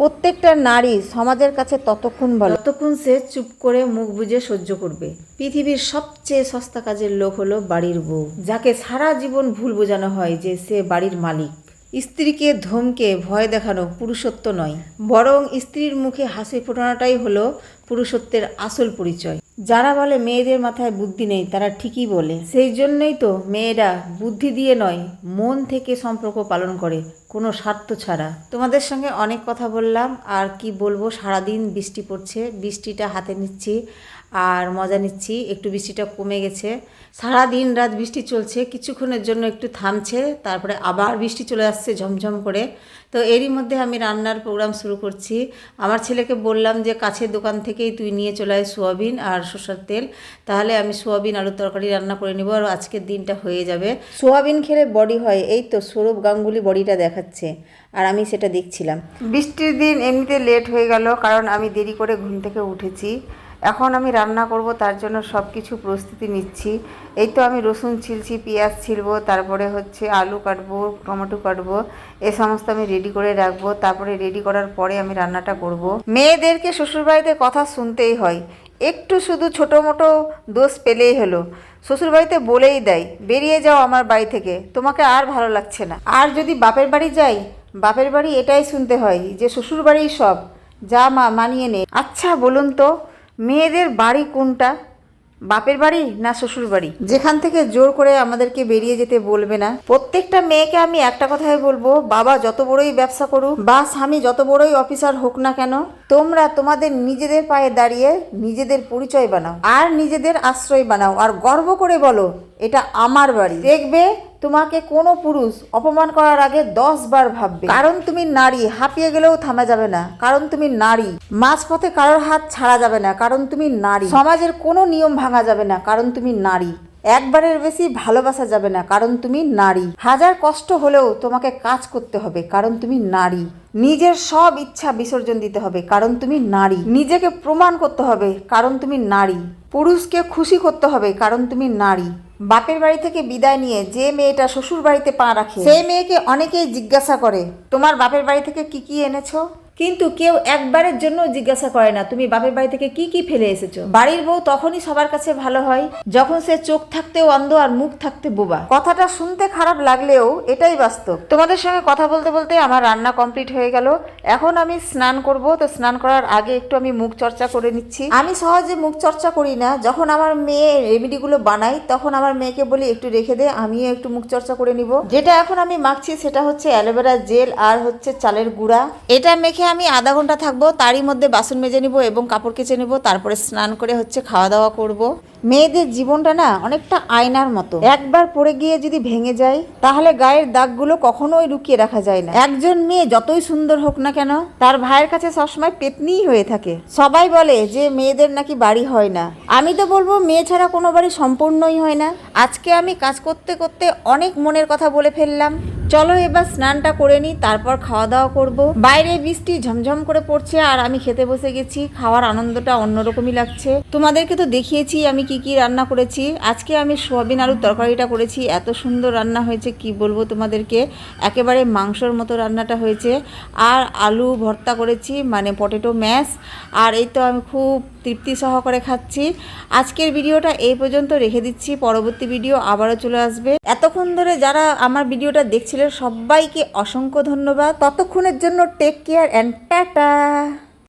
প্রত্যেকটা নারী সমাজের কাছে ততক্ষণ ভালো ততক্ষণ সে চুপ করে মুখ বুঝে সহ্য করবে। পৃথিবীর সবচেয়ে সস্তা কাজের লোক হলো বাড়ির বউ, যাকে সারা জীবন ভুল বোঝানো হয় যে সে বাড়ির মালিক। স্ত্রীকে ধমকে, ভয় দেখানো পুরুষত্ব নয়, বরং স্ত্রীর মুখে হাসি ফোটানোটাই হলো পুরুষত্বের আসল পরিচয়। যারা বলে মেয়েদের মাথায় বুদ্ধি নেই, তারা ঠিকই বলে। সেই জন্যই তো মেয়েরা বুদ্ধি দিয়ে নয়, মন থেকে সম্পর্ক পালন করে, কোনো স্বার্থ ছাড়া। তোমাদের সঙ্গে অনেক কথা বললাম, আর কি বলব, সারাদিন বৃষ্টি পড়ছে, বৃষ্টিটা হাতে নিচ্ছি। আর মজা নিচ্ছি। একটু বৃষ্টিটা কমে গেছে। সারা দিন রাত বৃষ্টি চলছে, কিছুক্ষণের জন্য একটু থামছে, তারপরে আবার বৃষ্টি চলে আসছে ঝমঝম করে। তো এরই মধ্যে আমি রান্নার প্রোগ্রাম শুরু করছি। আমার ছেলেকে বললাম যে, কাছের দোকান থেকেই তুই নিয়ে চলে আয় সোয়াবিন আর সর্ষের তেল। তাহলে আমি সোয়াবিন আলুর তরকারি রান্না করে নিব আর আজকের দিনটা হয়ে যাবে। সোয়াবিন খেলে বডি হয়, এই তো সৌরভ গাঙ্গুলি বডিটা দেখাচ্ছে। আর আমি সেটা দেখছিলাম। বৃষ্টির দিন এমনিতে লেট হয়ে গেল, কারণ আমি দেরি করে ঘুম থেকে উঠেছি। এখন আমি রান্না করব, তার জন্য সব কিছু প্রস্তুতি নিচ্ছি। এই তো আমি রসুন ছিলছি, পেঁয়াজ ছিলবো, তারপরে হচ্ছে আলু কাটবো, টমেটো কাটবো, এ সমস্ত আমি রেডি করে রাখব। তারপরে রেডি করার পরে আমি রান্নাটা করব। মেয়েদেরকে শ্বশুরবাড়িতে কথা শুনতেই হয়। একটু শুধু ছোটো মোটো দোষ পেলেই হলো। শ্বশুরবাড়িতে বলেই দেয়, বেরিয়ে যাও আমার বাড়ি থেকে, তোমাকে আর ভালো লাগছে না। আর যদি বাপের বাড়ি যাই, বাপের বাড়ি এটাই শুনতে হয় যে শ্বশুর বাড়ি সব, যা মা মানিয়ে নে আচ্ছা বলুন তো মেয়েদের বাড়ি কোনটা? বাপের বাড়ি না শ্বশুর বাড়ি? যেখান থেকে জোর করে আমাদেরকে বেরিয়ে যেতে বলবে না। প্রত্যেকটা মেয়েকে আমি একটা কথাই বলব, বাবা যত বড়ই ব্যবসা করুক, বা স্বামী যত বড়ই অফিসার হোক না কেন, তোমরা তোমাদের নিজেদের পায়ে দাঁড়িয়ে নিজেদের পরিচয় বানাও, আর নিজেদের আশ্রয় বানাও, আর গর্ব করে বলো, এটা আমার বাড়ি। দেখবে তোমাকে কোনো পুরুষ অপমান করার আগে দশ বার ভাববে। কারণ তুমি নারী, হাঁপিয়ে গেলেও থামা যাবে না। কারণ তুমি নারী, মাঝপথে কারোর হাত ছাড়া যাবে না। কারণ তুমি নারী, সমাজের কোনো নিয়ম ভাঙা যাবে না। কারণ তুমি নারী, একবারের বেশি ভালোবাসা যাবে না। কারণ তুমি নারী। হাজার কষ্ট হলেও তোমাকে কাজ করতে হবে। কারণ তুমি নারী। নিজের সব ইচ্ছা বিসর্জন দিতে হবে, কারণ তুমি নারী। নিজেকে প্রমাণ করতে হবে, কারণ তুমি নারী। পুরুষকে খুশি করতে হবে, কারণ তুমি নারী। বাপের বাড়ি থেকে বিদায় নিয়ে যে মেয়েটা শ্বশুর বাড়িতে পা রাখে সেই মেয়েকে অনেকেই জিজ্ঞাসা করে, তোমার বাপের বাড়ি থেকে কি কি এনেছো? কিন্তু কেউ একবারের জন্য জিজ্ঞাসা করে না, তুমি বাপের বাড়ি থেকে কি কি ফেলে এসেছ? বাড়ির বউ তখনই সবার কাছে ভালো হয়, যখন সে চোখ থাকতেও অন্ধ আর মুখ থাকতে বোবা। কথাটা শুনতে খারাপ লাগলেও এটাই বাস্তব। তোমাদের সঙ্গে কথা বলতে বলতে আমার রান্না কমপ্লিট হয়ে গেল। এখন আমি স্নান করব, তো স্নান করার আগে একটু আমি মুখ চর্চা করে নিচ্ছি। আমি সহজে মুখ চর্চা করি না। যখন আমার মেয়ে রেমেডিগুলো বানাই, তখন আমার মেয়েকে বলি, একটু রেখে দে, আমিও একটু মুখ চর্চা করে নিব। যেটা এখন আমি মাখছি, সেটা হচ্ছে অ্যালোভেরা জেল আর হচ্ছে চালের গুঁড়া। এটা মেখে আমি আধা ঘণ্টা থাকব, তারই মধ্যে বাসন মেজে নিব এবং কাপড় কেচে নিব, তারপরে স্নান করে হচ্ছে খাওয়া দাওয়া করব। মেয়েদের জীবনটা না অনেকটা আয়নার মতো। একবার পড়ে গিয়ে যদি ভেঙে যায়, তাহলে গায়ের দাগগুলো কখনোই লুকিয়ে রাখা যায় না। একজন মেয়ে যতই সুন্দর হোক না কেন, তার ভাইয়ের কাছে সবসময় পেতনিই হয়ে থাকে। সবাই বলে যে মেয়েদের নাকি বাড়ি হয় না। আমি তো বলব, মেয়ে ছাড়া কোনো বাড়ি সম্পূর্ণই হয় না। আজকে আমি কাজ করতে করতে অনেক মনের কথা বলে ফেললাম। চলো এবার স্নানটা করে নিই, তারপর খাওয়া দাওয়া করব। বাইরে বৃষ্টি ঝমঝম করে পড়ছে আর আমি খেতে বসে গেছি, খাওয়ার আনন্দটা অন্যরকমই লাগছে। তোমাদেরকে তো দেখিয়েছি আমি কি কি রান্না করেছি। আজকে আমি সোয়াবিন আলুর তরকারিটা করেছি, এত সুন্দর রান্না হয়েছে, কি বলব তোমাদেরকে? একেবারে মাংসর মতো রান্নাটা হয়েছে। আর আলু ভর্তা করেছি মানে পটেটো ম্যাশ, আর এই তো আমি খুব তৃপ্তি সহকারে খাচ্ছি। আজকের ভিডিওটা এই পর্যন্ত রেখে দিচ্ছি, পরবর্তী ভিডিও আবারও চলে আসবে। এতক্ষণ ধরে যারা আমার ভিডিওটা দেখছিলেন সবাইকে অসংখ্য ধন্যবাদ। ততক্ষণের জন্য টেক কেয়ার অ্যান্ড টাটা